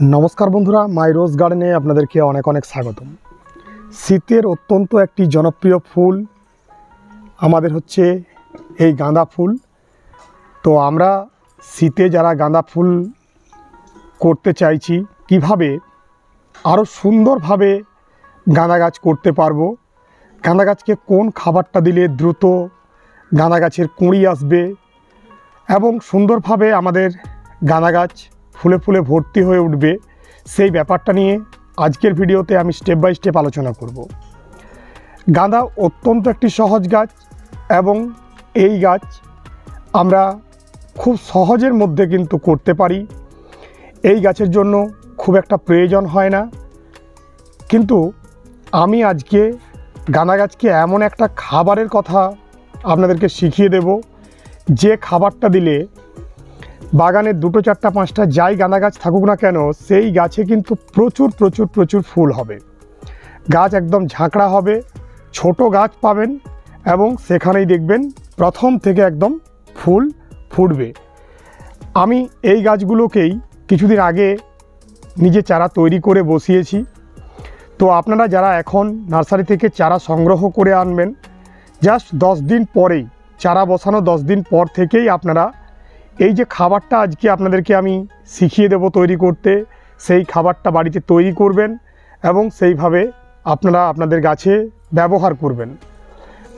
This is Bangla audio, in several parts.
নমস্কার বন্ধুরা, মাই রোজ গার্ডেনে আপনাদেরকে অনেক অনেক স্বাগতম। শীতের অত্যন্ত একটি জনপ্রিয় ফুল আমাদের হচ্ছে এই গাঁদা ফুল। তো আমরা শীতে যারা গাঁদা ফুল করতে চাইছি, কীভাবে আরও সুন্দরভাবে গাঁদা গাছ করতে পারব? গাঁদা গাছকে কোন খাবারটা দিলে দ্রুত গাঁদা গাছের কুঁড়ি আসবে? এবং সুন্দরভাবে আমাদের গাঁদা গাছ ফুলে ফুলে ভর্তি হয়ে উঠবে, সেই ব্যাপারটা নিয়ে আজকের ভিডিওতে আমি স্টেপ বাই স্টেপ আলোচনা করব। গাঁদা অত্যন্ত একটি সহজ গাছ এবং এই গাছ আমরা খুব সহজের মধ্যে কিন্তু করতে পারি। এই গাছের জন্য খুব একটা প্রয়োজন হয় না। কিন্তু আমি আজকে গাঁদা গাছকে এমন একটা খাবারের কথা আপনাদেরকে শিখিয়ে দেব, যে খাবারটা দিলে বাগানে দুটো চারটা পাঁচটা যাই গাঁদা গাছ থাকুক না কেন, সেই গাছে কিন্তু প্রচুর প্রচুর প্রচুর ফুল হবে। গাছ একদম ঝাঁকড়া হবে, ছোট গাছ পাবেন এবং সেখানেই দেখবেন প্রথম থেকে একদম ফুল ফুটবে। আমি এই গাছগুলোকেই কিছুদিন আগে নিজে চারা তৈরি করে বসিয়েছি। তো আপনারা যারা এখন নার্সারি থেকে চারা সংগ্রহ করে আনবেন, জাস্ট দশ দিন পরেই, চারা বসানো দশ দিন পর থেকেই আপনারা এই যে খাবারটা আজকে আপনাদেরকে আমি শিখিয়ে দেব তৈরি করতে, সেই খাবারটা বাড়িতে তৈরি করবেন এবং সেইভাবে আপনারা আপনাদের গাছে ব্যবহার করবেন।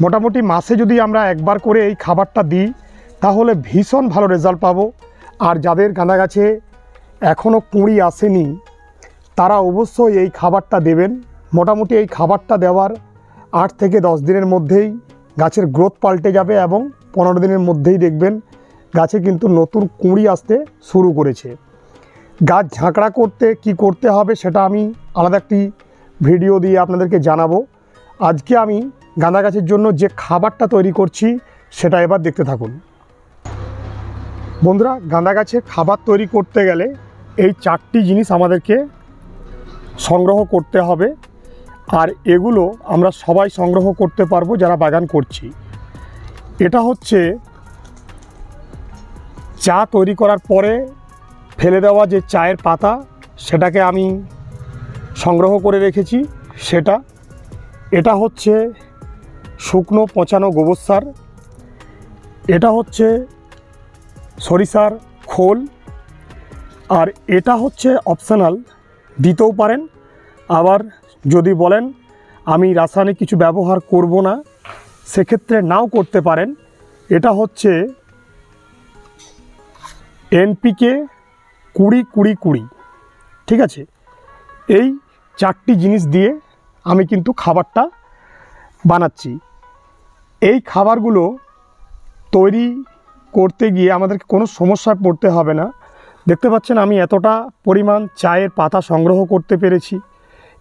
মোটামুটি মাসে যদি আমরা একবার করে এই খাবারটা দিই, তাহলে ভীষণ ভালো রেজাল্ট পাবো। আর যাদের গাঁদা গাছে এখনও কুঁড়ি আসেনি, তারা অবশ্যই এই খাবারটা দেবেন। মোটামুটি এই খাবারটা দেওয়ার আট থেকে দশ দিনের মধ্যেই গাছের গ্রোথ পাল্টে যাবে এবং পনেরো দিনের মধ্যেই দেখবেন গাছে কিন্তু নতুন কুঁড়ি আসতে শুরু করেছে। গাছ ঝাঁকড়া করতে কি করতে হবে সেটা আমি আলাদা একটি ভিডিও দিয়ে আপনাদেরকে জানাব। আজকে আমি গাঁদা গাছের জন্য যে খাবারটা তৈরি করছি সেটা এবার দেখতে থাকুন। বন্ধুরা, গাঁদা গাছে খাবার তৈরি করতে গেলে এই চারটি জিনিস আমাদেরকে সংগ্রহ করতে হবে। আর এগুলো আমরা সবাই সংগ্রহ করতে পারব যারা বাগান করছি। এটা হচ্ছে চা তৈরি করার পরে ফেলে দেওয়া যে চায়ের পাতা, সেটাকে আমি সংগ্রহ করে রেখেছি। সেটা, এটা হচ্ছে শুকনো পচানো গোবর সার। এটা হচ্ছে সরিষার খোল। আর এটা হচ্ছে অপশনাল, দিতেও পারেন। আবার যদি বলেন, আমি রাসায়নিক কিছু ব্যবহার করব না, সেক্ষেত্রে নাও করতে পারেন। এটা হচ্ছে এনপিকে কুড়ি কুড়ি কুড়ি, ঠিক আছে? এই চারটি জিনিস দিয়ে আমি কিন্তু খাবারটা বানাচ্ছি। এই খাবারগুলো তৈরি করতে গিয়ে আমাদেরকে কোনো সমস্যায় পড়তে হবে না। দেখতে পাচ্ছেন আমি এতটা পরিমাণ চায়ের পাতা সংগ্রহ করতে পেরেছি।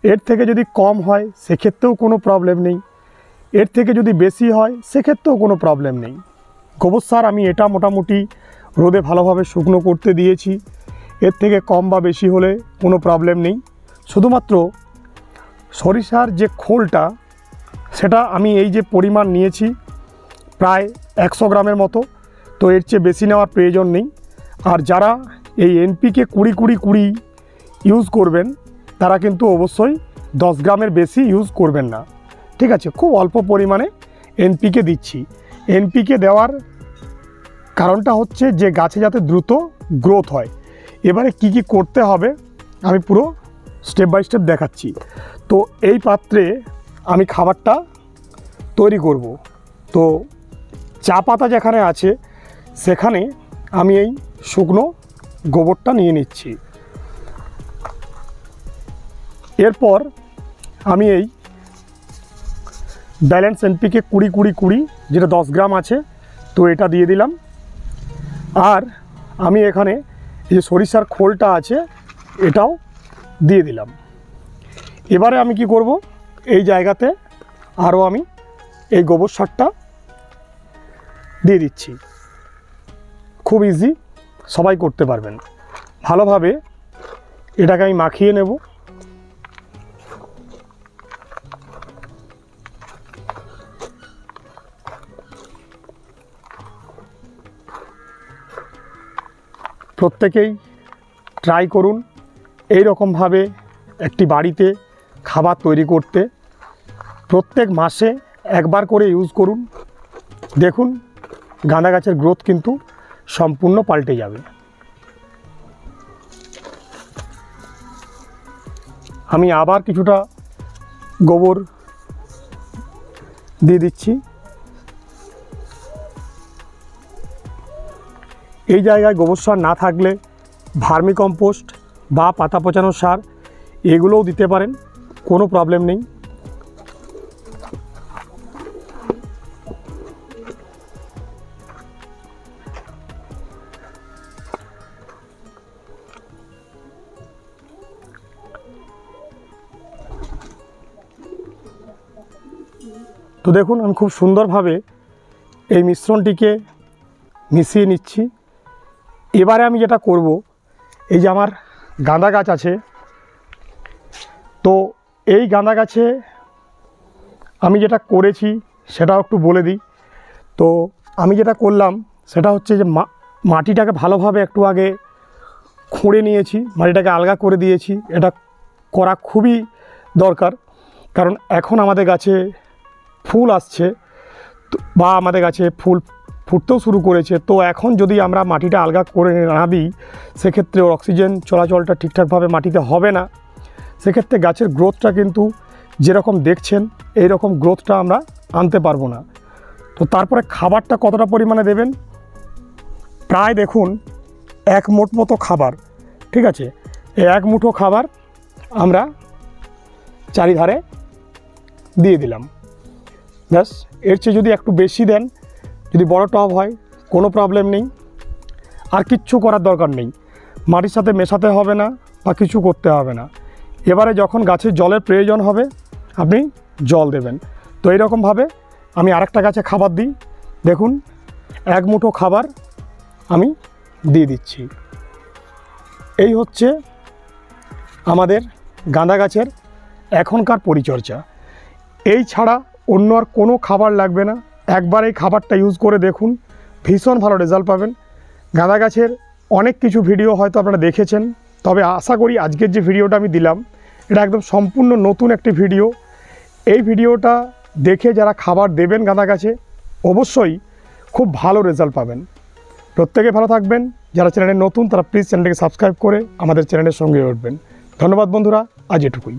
এর থেকে যদি কম হয়, সেক্ষেত্রেও কোনো প্রবলেম নেই। এর থেকে যদি বেশি হয়, সেক্ষেত্রেও কোনো প্রবলেম নেই। গোবর সার আমি এটা মোটামুটি রোদে ভালোভাবে শুকনো করতে দিয়েছি। এর থেকে কম বা বেশি হলে কোনো প্রবলেম নেই। শুধুমাত্র সরিষার যে খোলটা, সেটা আমি এই যে পরিমাণ নিয়েছি, প্রায় একশো গ্রামের মতো। তো এর চেয়ে বেশি নেওয়ার প্রয়োজন নেই। আর যারা এই এনপিকে কুড়ি কুড়ি কুড়ি ইউজ করবেন, তারা কিন্তু অবশ্যই দশ গ্রামের বেশি ইউজ করবেন না। ঠিক আছে, খুব অল্প পরিমাণে এনপিকে দিচ্ছি। এনপিকে দেওয়ার কারণটা হচ্ছে যে গাছে যাতে দ্রুত গ্রোথ হয়। এবারে কি কি করতে হবে, আমি পুরো স্টেপ বাই স্টেপ দেখাচ্ছি। তো এই পাত্রে আমি খাবারটা তৈরি করব। তো চা পাতা যেখানে আছে, সেখানে আমি এই শুকনো গোবরটা নিয়ে নিচ্ছি। এরপর আমি এই ব্যালেন্স এনপিকে কুড়ি কুড়ি কুড়ি, যেটা দশ গ্রাম আছে, তো এটা দিয়ে দিলাম। আর আমি এখানে যে সরিষার খোলটা আছে, এটাও দিয়ে দিলাম। এবারে আমি কি করব? এই জায়গাতে আরও আমি এই গোবর সারটা দিয়ে দিচ্ছি। খুব ইজি সবাই করতে পারবেন। ভালোভাবে এটাকে আমি মাখিয়ে নেব। প্রত্যেকেই ট্রাই করুন এই রকমভাবে একটি বাড়িতে খাবার তৈরি করতে। প্রত্যেক মাসে একবার করে ইউজ করুন। দেখুন, গাঁদা গাছের গ্রোথ কিন্তু সম্পূর্ণ পাল্টে যাবে। আমি আবার কিছুটা গোবর দিয়ে দিচ্ছি। এই জায়গায় গোবর সার না থাকলে ভার্মি কম্পোস্ট বা পাতা পচানো সার এগুলোও দিতে পারেন, কোনো প্রবলেম নেই। তো দেখুন, আমি খুব সুন্দরভাবে এই মিশ্রণটিকে মিশিয়ে নিচ্ছি। এবারে আমি যেটা করব, এই যে আমার গাঁদা গাছ আছে, তো এই গাঁদা গাছে আমি যেটা করেছি সেটাও একটু বলে দিই। তো আমি যেটা করলাম সেটা হচ্ছে যে মাটিটাকে ভালোভাবে একটু আগে খুঁড়ে নিয়েছি, মাটিটাকে আলগা করে দিয়েছি। এটা করা খুবই দরকার, কারণ এখন আমাদের গাছে ফুল আসছে বা আমাদের গাছে ফুল ফুটতেও শুরু করেছে। তো এখন যদি আমরা মাটিটা আলগা করে না দিই, সেক্ষেত্রে ওর অক্সিজেন চলাচলটা ঠিকঠাকভাবে মাটিতে হবে না। সেক্ষেত্রে গাছের গ্রোথটা কিন্তু যেরকম দেখছেন এই রকম গ্রোথটা আমরা আনতে পারব না। তো তারপরে খাবারটা কতটা পরিমাণে দেবেন? প্রায় দেখুন, এক মোট মতো খাবার, ঠিক আছে? এই এক মুঠো খাবার আমরা চারিধারে দিয়ে দিলাম। ব্যাস, এর চেয়ে যদি একটু বেশি দেন যদি বড় টব হয়, কোনো প্রবলেম নেই। আর কিচ্ছু করার দরকার নেই। মাটির সাথে মেশাতে হবে না বা কিছু করতে হবে না। এবারে যখন গাছের জলের প্রয়োজন হবে, আপনি জল দেবেন। তো এইরকমভাবে আমি আরেকটা গাছে খাবার দিই। দেখুন, এক মুঠো খাবার আমি দিয়ে দিচ্ছি। এই হচ্ছে আমাদের গাঁদা গাছের এখনকার পরিচর্যা। এই ছাড়া অন্য আর কোনো খাবার লাগবে না। একবার এই খাবারটা ইউজ করে দেখুন। ভীষণ ভালো রেজাল্ট পাবেন। গাঁদা গাছের অনেক কিছু ভিডিও হয়তো আপনারা দেখেছেন। তবে আশা করি আজকের যে ভিডিওটা আমি দিলাম, এটা একদম সম্পূর্ণ নতুন একটি ভিডিও এই ভিডিওটা দেখে যারা খাবার দেবেন গাঁদা গাছে, অবশ্যই খুব ভালো রেজাল্ট পাবেন। প্রত্যেকে ভালো থাকবেন। যারা চ্যানেলে নতুন, তারা প্লিজ চ্যানেলটাকে সাবস্ক্রাইব করে আমাদের চ্যানেলের সঙ্গে উঠবেন ধন্যবাদ বন্ধুরা, আজ এটুকুই।